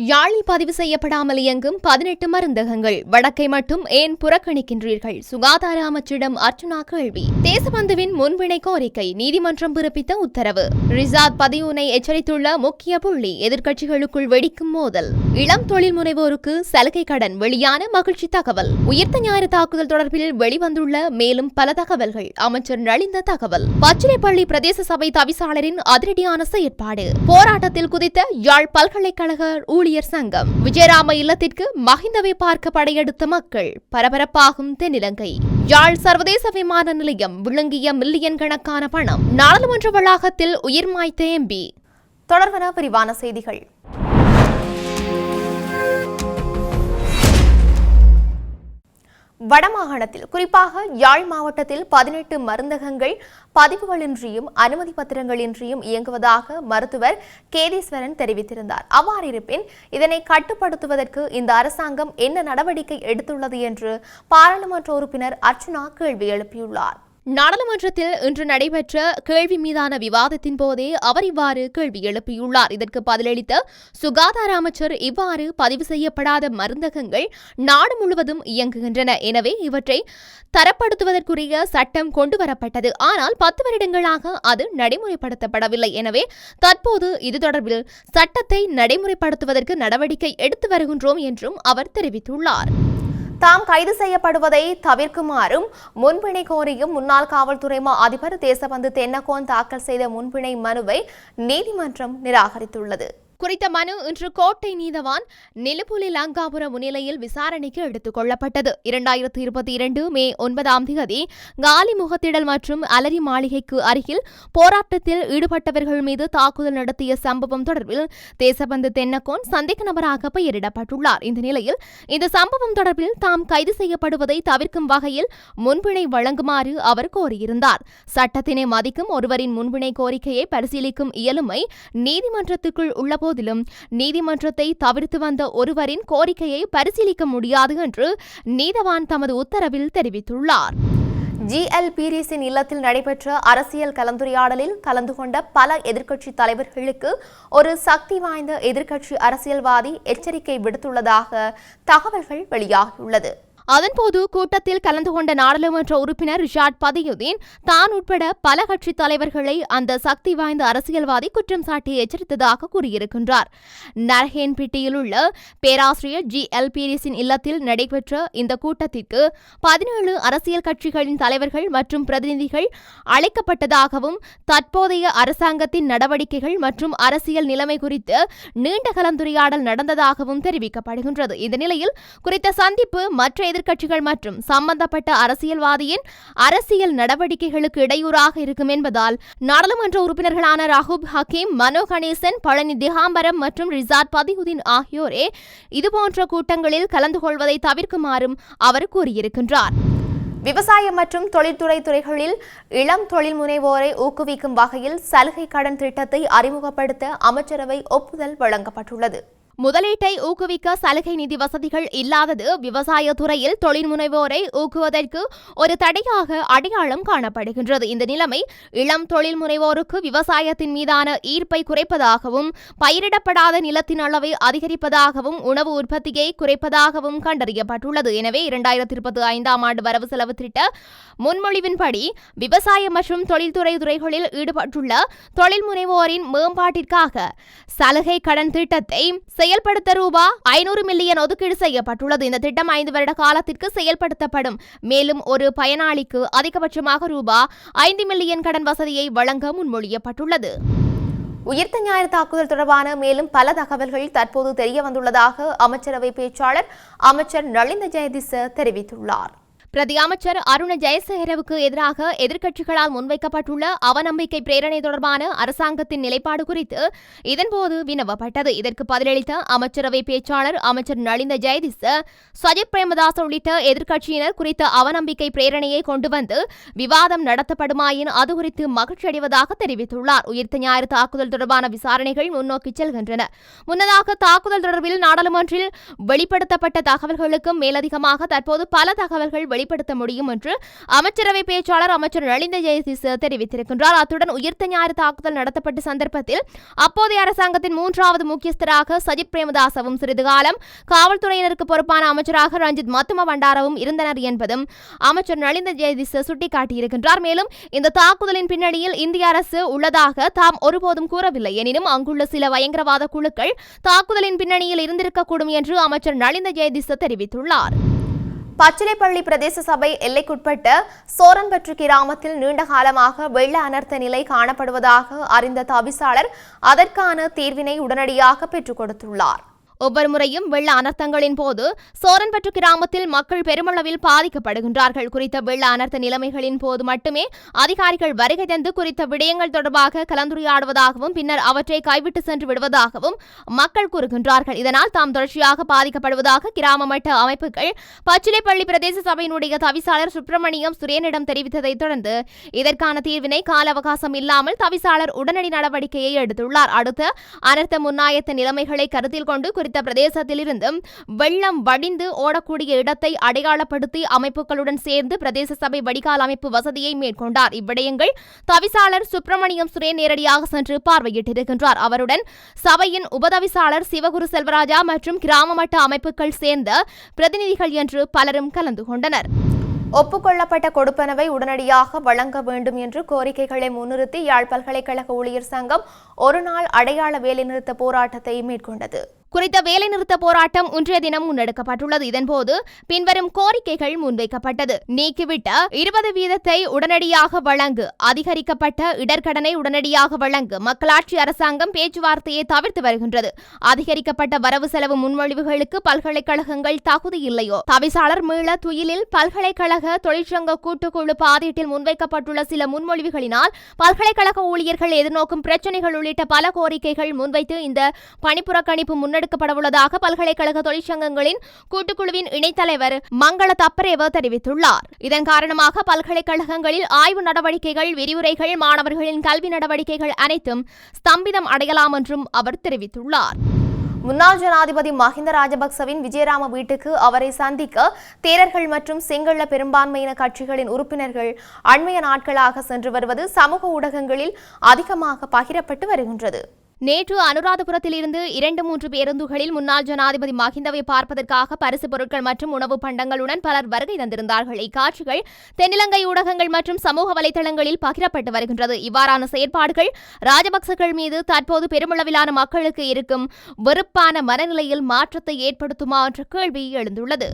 யாழில் பதிவு செய்யப்படாமல் இயங்கும் பதினெட்டு மருந்தகங்கள். வடக்கை மட்டும் ஏன் புறக்கணிக்கின்றீர்கள்? சுகாதார அமைச்சிடம் அர்ச்சுனா கேள்வி. தேசபந்துவின் முன்வினை கோரிக்கை நீதிமன்றம் பிறப்பித்த உத்தரவு. ரிசாத் பதிவுனை எச்சரித்துள்ள முக்கிய புள்ளி எதிர்க்கட்சிகளுக்குள் வெடிக்கும் மோதல். இளம் தொழில் முனைவோருக்கு சலுகை கடன் வெளியான மகிழ்ச்சி தகவல். உயிர்த்த ஞாயிறு தாக்குதல் தொடர்பில் வெளிவந்துள்ள மேலும் பல தகவல்கள். அமைச்சர் நலிந்த தகவல். பச்சிலைப்பள்ளி பிரதேச சபை தவிசாளரின் அதிரடியான செயற்பாடு. போராட்டத்தில் குதித்த யாழ் பல்கலைக்கழக ஊழியர் சங்கம் விஜயராம இல்லத்திற்கு மஹிந்தவை பார்க்க படையெடுத்த மக்கள் பரபரப்பாகும் தென்னிலங்கை. யாழ் சர்வதேச விமான நிலையம் விழுங்கிய மில்லியன் கணக்கான பணம் நாடாளுமன்ற வளாகத்தில் உயிர்மாய்த்த எம்பி. தொடர்வன விரிவான செய்திகள். வடமாகாணத்தில் குறிப்பாக யாழ் மாவட்டத்தில் பதினெட்டு மருந்தகங்கள் பதிவுகளின்றியும் அனுமதி பத்திரங்களின்றியும் இயங்குவதாக மருத்துவர் கேதீஸ்வரன் தெரிவித்திருந்தார். அவ்வாறு இருப்பின் இதனை கட்டுப்படுத்துவதற்கு இந்த அரசாங்கம் என்ன நடவடிக்கை எடுத்துள்ளது என்று பாராளுமன்ற உறுப்பினர் அர்ச்சுனா கேள்வி எழுப்பியுள்ளார். நாடாளுமன்றத்தில் இன்று நடைபெற்ற கேள்வி மீதான விவாதத்தின் போதே அவர் இவ்வாறு கேள்வி எழுப்பியுள்ளார். இதற்கு பதிலளித்த சுகாதார அமைச்சர் இவ்வாறு பதிவு செய்யப்படாத மருந்தகங்கள் நாடு முழுவதும் இயங்குகின்றன. எனவே இவற்றை தரப்படுத்துவதற்குரிய சட்டம் கொண்டுவரப்பட்டது ஆனால் பத்து வருடங்களாக அது நடைமுறைப்படுத்தப்படவில்லை. எனவே தற்போது இது தொடர்பில் சட்டத்தை நடைமுறைப்படுத்துவதற்கு நடவடிக்கை எடுத்து வருகின்றோம் என்றும் அவர் தெரிவித்துள்ளார். தாம் கைது செய்யப்படுவதை தவிர்க்குமாறும் முன்பிணை கோரியும் முன்னாள் காவல்துறை மா அதிபர் தேசபந்து தென்னகோன் தாக்கல் செய்த முன்பிணை மனுவை நீதிமன்றம் நிராகரித்துள்ளது. குறித்த மனு இன்று கோட்டை நீதவான் நிலுப்புலி லங்காபுர முன்னிலையில் விசாரணைக்கு எடுத்துக் கொள்ளப்பட்டது. இரண்டாயிரத்தி இருபத்தி இரண்டு மே ஒன்பதாம் தேதி காலி முகத்திடல் மற்றும் அலரி மாளிகைக்கு அருகில் போராட்டத்தில் ஈடுபட்டவர்கள் மீது தாக்குதல் நடத்திய சம்பவம் தொடர்பில் தேசபந்து தென்னக்கோன் சந்தேக நபராக பெயரிடப்பட்டுள்ளார். இந்த நிலையில் இந்த சம்பவம் தொடர்பில் தாம் கைது செய்யப்படுவதை தவிர்க்கும் வகையில் முன்பிணை வழங்குமாறு அவர் கோரியிருந்தார். சட்டத்தினை மதிக்கும் ஒருவரின் முன்பிணை கோரிக்கையை பரிசீலிக்கும் இயலுமை நீதிமன்றத்துக்குள் உள்ளபோது போதிலும் நீதிமன்றத்தை தவிர்த்து வந்த ஒருவரின் கோரிக்கையை பரிசீலிக்க முடியாது என்று நீதவான் தமது உத்தரவில் தெரிவித்துள்ளார். ஜிஎல் பீரிஸின் இல்லத்தில் நடைபெற்ற அரசியல் கலந்துரையாடலில் கலந்து கொண்ட பல எதிர்க்கட்சி தலைவர்களுக்கு ஒரு சக்தி வாய்ந்த எதிர்க்கட்சி அரசியல்வாதி எச்சரிக்கை விடுத்துள்ளதாக தகவல்கள் வெளியாகியுள்ளது. அதன்போது கூட்டத்தில் கலந்து கொண்ட நாடாளுமன்ற உறுப்பினர் ரிஷாட் பதியுதீன் தான் உட்பட பல கட்சித் தலைவர்களை அந்த சக்தி வாய்ந்த அரசியல்வாதி குற்றம் சாட்டி எச்சரித்ததாக கூறியிருக்கின்றார். நரஹேன்பிட்டியில் உள்ள பேராசிரியர் ஜி. எல். பீரிஸின் இல்லத்தில் நடைபெற்ற இந்த கூட்டத்திற்கு பதினேழு அரசியல் கட்சிகளின் தலைவர்கள் மற்றும் பிரதிநிதிகள் அழைக்கப்பட்டதாகவும் தற்போதைய அரசாங்கத்தின் நடவடிக்கைகள் மற்றும் அரசியல் நிலைமை குறித்து நீண்ட கலந்துரையாடல் நடந்ததாகவும் தெரிவிக்கப்படுகின்றது. இந்த நிலையில் குறித்த சந்திப்பு மற்ற எதிர்க்கட்சிகள் மற்றும் சம்பந்தப்பட்ட அரசியல்வாதியின் அரசியல் நடவடிக்கைகளுக்கு இடையூறாக இருக்கும் என்பதால் நாடாளுமன்ற உறுப்பினர்களான ராகுப் ஹக்கீம் மனோ கணேசன் பழனி திகாம்பரம் மற்றும் ரிசாட் பதியுதீன் ஆகியோரே இதுபோன்ற கூட்டங்களில் கலந்து கொள்வதை தவிர்க்குமாறும் அவர் கூறியிருக்கின்றார். விவசாயம் மற்றும் தொழில்துறை துறைகளில் இளம் தொழில் முனைவோரை ஊக்குவிக்கும் வகையில் சலுகை கடன் திட்டத்தை அறிமுகப்படுத்த அமைச்சரவை ஒப்புதல் வழங்கப்பட்டுள்ளது. முதலீட்டை ஊக்குவிக்க சலுகை நிதி வசதிகள் இல்லாதது விவசாய துறையில் தொழில் முனைவோரை ஊக்குவதற்கு ஒரு தடையாக அடையாளம் காணப்படுகின்றது. இந்த நிலைமை இளம் தொழில் முனைவோருக்கு விவசாயத்தின் மீதான ஈர்ப்பை குறைப்பதாகவும் பயிரிடப்படாத நிலத்தின் அளவை அதிகரிப்பதாகவும் உணவு உற்பத்தியை குறைப்பதாகவும் கண்டறியப்பட்டுள்ளது. எனவே இரண்டாயிரத்தி இருபத்தி ஐந்தாம் ஆண்டு வரவு செலவு திட்ட முன்மொழிவின்படி விவசாயம் மற்றும் தொழில்துறை துறைகளில் ஈடுபட்டுள்ள தொழில் முனைவோரின் மேம்பாட்டிற்காக சலுகை கடன் திட்டத்தை செயல்படுத்த ரூபா ஐநூறு மில்லியன் ஒதுக்கீடு செய்யப்பட்டுள்ளது. இந்த திட்டம் ஐந்து வருட காலத்திற்கு செயல்படுத்தப்படும். மேலும் ஒரு பயனாளிக்கு அதிகபட்சமாக ரூபா ஐந்து மில்லியன் கடன் வசதியை வழங்க முன்மொழியப்பட்டுள்ளது. உயிர்த்த ஞாயிறு தாக்குதல் தொடர்பான மேலும் பல தகவல்கள் தற்போது தெரிய வந்துள்ளதாக அமைச்சரவை பேச்சாளர் அமைச்சர் நளிந்த ஜெயதிச தெரிவித்துள்ளார். பிரதி அமைச்சர் அருண ஜெயசேகரவுக்கு எதிராக எதிர்க்கட்சிகளால் முன்வைக்கப்பட்டுள்ள அவநம்பிக்கை பிரேரணை தொடர்பான அரசாங்கத்தின் நிலைப்பாடு குறித்து இதன்போது வினவப்பட்டது. இதற்கு பதிலளித்த அமைச்சரவை பேச்சாளர் அமைச்சர் நளிந்த ஜெயதிஸ் சஜித் பிரேமதாஸ் உள்ளிட்ட எதிர்க்கட்சியினர் குறித்த அவநம்பிக்கை பிரேரணையை கொண்டு வந்து விவாதம் நடத்தப்படுமாயின் அது குறித்து மகிழ்ச்சி அடைவதாக தெரிவித்துள்ளார். உயிர்த்த ஞாயிறு தாக்குதல் தொடர்பான விசாரணைகள் முன்னோக்கி செல்கின்றன. முன்னதாக தாக்குதல் தொடர்பில் நாடாளுமன்றில் வெளிப்படுத்தப்பட்ட தகவல்களுக்கும் மேலதிகமாக தற்போது பல தகவல்கள் வெளிப்படுத்த முடியும் என்று அமைச்சரவை பேச்சாளர் அமைச்சர் நளிந்த ஜெயதிஸ் தெரிவித்திருக்கின்றார். அத்துடன் உயிர்த்த ஞாயிறு தாக்குதல் நடத்தப்பட்ட சந்தர்ப்பத்தில் அப்போதைய அரசாங்கத்தின் மூன்றாவது முக்கியஸ்தராக சஜித் பிரேமதாசவும் சிறிது காலம் காவல்துறையினருக்கு பொறுப்பான அமைச்சராக ரஞ்சித் மத்தும பண்டாரவும் இருந்தனர் என்பதும் அமைச்சர் நளிந்த ஜெயதிஸ் சுட்டிக்காட்டியிருக்கின்றார். மேலும் இந்த தாக்குதலின் பின்னணியில் இந்திய அரசு உள்ளதாக தாம் ஒருபோதும் கூறவில்லை. எனினும் அங்குள்ள சில பயங்கரவாத குழுக்கள் தாக்குதலின் பின்னணியில் இருந்திருக்கக்கூடும் என்று அமைச்சர் நளிந்த ஜெயதிஸ் தெரிவித்துள்ளார். பச்சிலைப்பள்ளி பிரதேச சபை எல்லைக்குட்பட்ட சோரன்பற்று கிராமத்தில் நீண்ட காலமாக வெள்ள அனர்த்த நிலை காணப்படுவதாக அறிந்த தவிசாளர் அதற்கான தீர்வினை உடனடியாக பெற்றுக் கொடுத்துள்ளார். ஒவ்வொரு முறையும் வெள்ள அனர்த்தங்களின் போது சோரன்பற்று கிராமத்தில் மக்கள் பெருமளவில் பாதிக்கப்படுகின்றார்கள். குறித்த வெள்ள அனர்த்த நிலைமைகளின் போது மட்டுமே அதிகாரிகள் வருகை தந்து குறித்த விடயங்கள் தொடர்பாக கலந்துரையாடுவதாகவும் பின்னர் அவற்றை கைவிட்டு சென்று விடுவதாகவும் மக்கள் கூறுகின்றார்கள். இதனால் தாம் தொடர்ச்சியாக பாதிக்கப்படுவதாக கிராம மட்ட அமைப்புகள் பச்சிலைப்பள்ளி பிரதேச சபையினுடைய தவிசாளர் சுப்பிரமணியம் சுரேனிடம் தெரிவித்ததைத் தொடர்ந்து இதற்கான தீர்வினை கால அவகாசம் இல்லாமல் தவிசாளர் உடனடி நடவடிக்கையை எடுத்துள்ளார். அடுத்த அனர்த்த முன்னாயத்த நிலைமைகளை கருத்தில் கொண்டு குறித்த பிரதேசத்திலிருந்து வெள்ளம் வடிந்து ஓடக்கூடிய இடத்தை அடையாளப்படுத்தி அமைப்புகளுடன் சேர்ந்து பிரதேச சபை வடிகால் அமைப்பு வசதியை மேற்கொண்டார். இவ்விடயங்கள் தவிசாளர் சுப்பிரமணியம் சுரே நேரடியாக சென்று பார்வையிட்டிருக்கின்றார். அவருடன் சபையின் உபதவிசாளர் சிவகுரு செல்வராஜா மற்றும் கிராம மட்ட அமைப்புகள் சேர்ந்த பிரதிநிதிகள் என்று பலரும் கலந்து கொண்டனர். ஒப்புக்கொள்ளப்பட்ட கொடுப்பனவை உடனடியாக வழங்க வேண்டும் என்று கோரிக்கைகளை முன்னிறுத்தி யாழ் பல்கலைக்கழக ஊழியர் சங்கம் ஒருநாள் அடையாள வேலைநிறுத்த போராட்டத்தை மேற்கொண்டது. குறித்த வேலைநிறுத்த போராட்டம் இன்றைய தினம் முன்னெடுக்கப்பட்டுள்ளது. இதன்போது பின்வரும் கோரிக்கைகள் முன்வைக்கப்பட்டது. நீக்கிவிட்ட இருபது வீதத்தை உடனடியாக வழங்கு அதிகரிக்கப்பட்ட இடர்கடனை உடனடியாக வழங்கு மக்களாட்சி அரசாங்கம் பேச்சுவார்த்தையை தவிர்த்து வருகின்றது. அதிகரிக்கப்பட்ட வரவு செலவு முன்மொழிவுகளுக்கு பல்கலைக்கழகங்கள் தகுதி இல்லையோ? தவிசாளர் மீள துயிலில் பல்கலைக்கழக தொழிற்சங்க கூட்டுக்குழு பாதீட்டில் முன்வைக்கப்பட்டுள்ள சில முன்மொழிவுகளினால் பல்கலைக்கழக ஊழியர்கள் எதிர்நோக்கும் பிரச்சினைகள் உள்ளிட்ட பல கோரிக்கைகள் முன்வைத்து இந்த பணிப்புறக்கணிப்பு முன்னெடுக்கப்படவுள்ளதாக பல்கலைக்கழக தொழிற்சங்கங்களின் கூட்டுக்குழுவின் இணைத்தலைவர் மங்கள தப்பரேவ தெரிவித்துள்ளார். இதன் காரணமாக பல்கலைக்கழகங்களில் ஆய்வு நடவடிக்கைகள் விரிவுரைகள் மாணவர்களின் கல்வி நடவடிக்கைகள் அனைத்தும் ஸ்தம்பிதம் அடையலாம் என்றும் அவர் தெரிவித்துள்ளார். முன்னாள் ஜனாதிபதி மஹிந்த ராஜபக்சவின் விஜயராம வீட்டுக்கு அவரை சந்திக்க தேரர்கள் மற்றும் சிங்கள பெரும்பான்மையின கட்சிகளின் உறுப்பினர்கள் அண்மைய நாட்களாக சென்று வருவது சமூக ஊடகங்களில் அதிகமாக பகிரப்பட்டு வருகின்றது. நேற்று அனுராதபுரத்திலிருந்து இரண்டு மூன்று பேருந்துகளில் முன்னாள் ஜனாதிபதி மஹிந்தவை பார்ப்பதற்காக பரிசு பொருட்கள் மற்றும் உணவு பண்டங்களுடன் பலர் வருகை தந்திருந்தார்கள். இக்காட்சிகள் தென்னிலங்கை ஊடகங்கள் மற்றும் சமூக வலைதளங்களில் பகிரப்பட்டு வருகின்றது. இவ்வாறான செயற்பாடுகள் ராஜபக்சர்கள் மீது தற்போது பெருமளவிலான மக்களுக்கு இருக்கும் வெறுப்பான மனநிலையில் மாற்றத்தை ஏற்படுத்துமா என்ற கேள்வி எழுந்துள்ளது.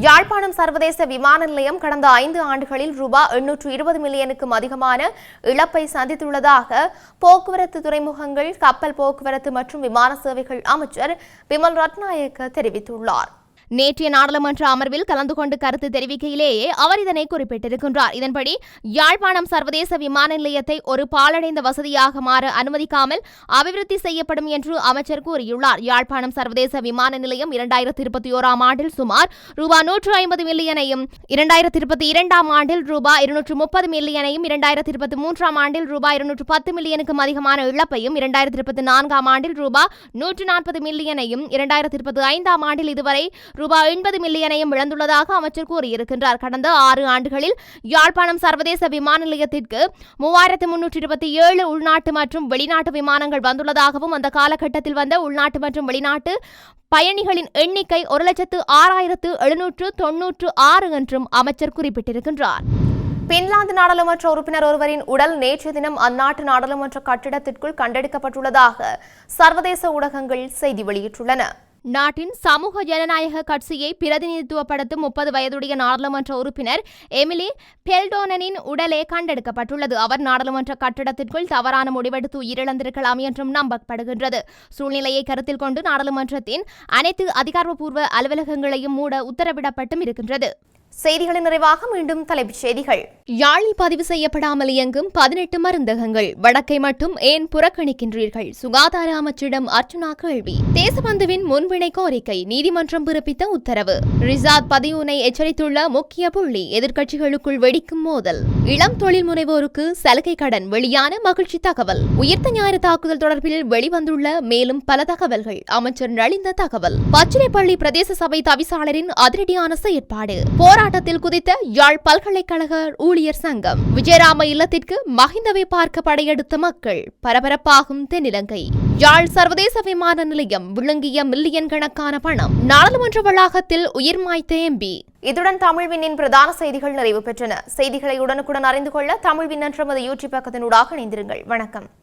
யாழ்ப்பாணம் சர்வதேச விமான நிலையம் கடந்த ஐந்து ஆண்டுகளில் ரூபாய் எண்ணூற்று இருபது மில்லியனுக்கும் அதிகமான இழப்பை சந்தித்துள்ளதாக போக்குவரத்து துறைமுகங்கள் கப்பல் போக்குவரத்து மற்றும் விமான சேவைகள் அமைச்சர் விமல் ரத்நாயக்க தெரிவித்துள்ளார். நேற்றைய நாடாளுமன்ற அமர்வில் கலந்து கொண்டு கருத்து தெரிவிக்கையிலேயே அவர் இதனை குறிப்பிட்டிருக்கின்றார். இதன்படி யாழ்ப்பாணம் சர்வதேச விமான நிலையத்தை ஒரு பாலடைந்த வசதியாக மாற அனுமதிக்காமல் அபிவிருத்தி செய்யப்படும் என்று அமைச்சர் கூறியுள்ளார். யாழ்ப்பாணம் சர்வதேச விமான நிலையம் இரண்டாயிரத்தி இருபத்தி ஓராம் ஆண்டில் சுமார் ரூபாய் நூற்று ஐம்பது மில்லியனையும் இரண்டாயிரத்தி இருபத்தி இரண்டாம் ஆண்டில் ரூபாய் இருநூற்று முப்பது மில்லியனையும் இரண்டாயிரத்தி இருபத்தி மூன்றாம் ஆண்டில் ரூபாய் இருநூற்று பத்து மில்லியனுக்கும் அதிகமான இழப்பையும் இரண்டாயிரத்தி இருபத்தி நான்காம் ஆண்டில் ரூபாய் நூற்று நாற்பது மில்லியனையும் இரண்டாயிரத்தி இருபத்தி ஐந்தாம் ஆண்டில் இதுவரை ரூபாய் ஐம்பது மில்லியனையும் இழந்துள்ளதாக அமைச்சர் கூறியிருக்கின்றார். கடந்த ஆறு ஆண்டுகளில் யாழ்ப்பாணம் சர்வதேச விமான நிலையத்திற்கு மூவாயிரத்து முன்னூற்றி இருபத்தி ஏழு உள்நாட்டு மற்றும் வெளிநாட்டு விமானங்கள் வந்துள்ளதாகவும் அந்த காலகட்டத்தில் வந்த உள்நாட்டு மற்றும் வெளிநாட்டு பயணிகளின் எண்ணிக்கை ஒரு லட்சத்து ஆறாயிரத்து எழுநூற்று தொன்னூற்று ஆறு என்றும் அமைச்சர் குறிப்பிட்டிருக்கின்றார். பின்லாந்து நாடாளுமன்ற உறுப்பினர் ஒருவரின் உடல் நேற்று தினம் அந்நாட்டு நாடாளுமன்ற கட்டிடத்திற்குள் கண்டெடுக்கப்பட்டுள்ளதாக சர்வதேச ஊடகங்கள் செய்தி வெளியிட்டுள்ளன. நாட்டின் சமூக ஜனநாயக கட்சியை பிரதிநிதித்துவப்படுத்தும் முப்பது வயதுடைய நாடாளுமன்ற உறுப்பினர் எமிலி பெல்டோனனின் உடலே கண்டெடுக்கப்பட்டுள்ளது. அவர் நாடாளுமன்ற கட்டிடத்திற்குள் தவறான முடிவெடுத்து உயிரிழந்திருக்கலாம் என்றும் நம்பப்படுகின்றது. சூழ்நிலையை கருத்தில் கொண்டு நாடாளுமன்றத்தின் அனைத்து அதிகாரப்பூர்வ அலுவலகங்களையும் மூட உத்தரவிடப்பட்டும் இருக்கின்றது. செய்திகளின் நிறைவாக மீண்டும் தலைப்புச் செய்திகள். யாழில் பதிவு செய்யப்படாமல் இயங்கும் பதினெட்டு மருந்தகங்கள் வடக்கை மட்டும் ஏன் புறக்கணிக்கின்றீர்கள்? சுகாதார அமைச்சிடம் அர்ச்சனா கேள்வி. தேசபந்துவின் முன்வினை கோரிக்கை நீதிமன்றம் பிறப்பித்த உத்தரவு. ரிசாத் பதிவுனை எச்சரித்துள்ள முக்கிய புள்ளி எதிர்க்கட்சிகளுக்குள் வெடிக்கும் மோதல். இளம் தொழில் முனைவோருக்கு சலுகை கடன் வெளியான மகிழ்ச்சி தகவல். உயிர்த்த ஞாயிறு தாக்குதல் தொடர்பில் வெளிவந்துள்ள மேலும் பல தகவல்கள். அமைச்சர் நலிந்த தகவல். பச்சிலைப்பள்ளி பிரதேச சபை தவிசாளரின் அதிரடியான செயற்பாடு. போராட்டத்தில் குதித்த யாழ் பல்கலைக்கழக ஊழியர் சங்கம் விஜயராம இல்லத்திற்கு மகிந்தவை பார்க்க படையெடுத்த மக்கள் பரபரப்பாகும் தென்னிலங்கை. யாழ் சர்வதேச விமான நிலையம் விழுங்கிய மில்லியன் கணக்கான பணம் நாடாளுமன்ற வளாகத்தில் உயிர் மாய்த்த எம்பி. இதுடன் தமிழ்வினின் பிரதான செய்திகள் நிறைவு பெற்றன. செய்திகளை உடனுக்குடன் அறிந்து கொள்ள தமிழ்வின் என்ற நமது யூடியூப் பக்கத்தினூடாக இணைந்திருங்கள். வணக்கம்.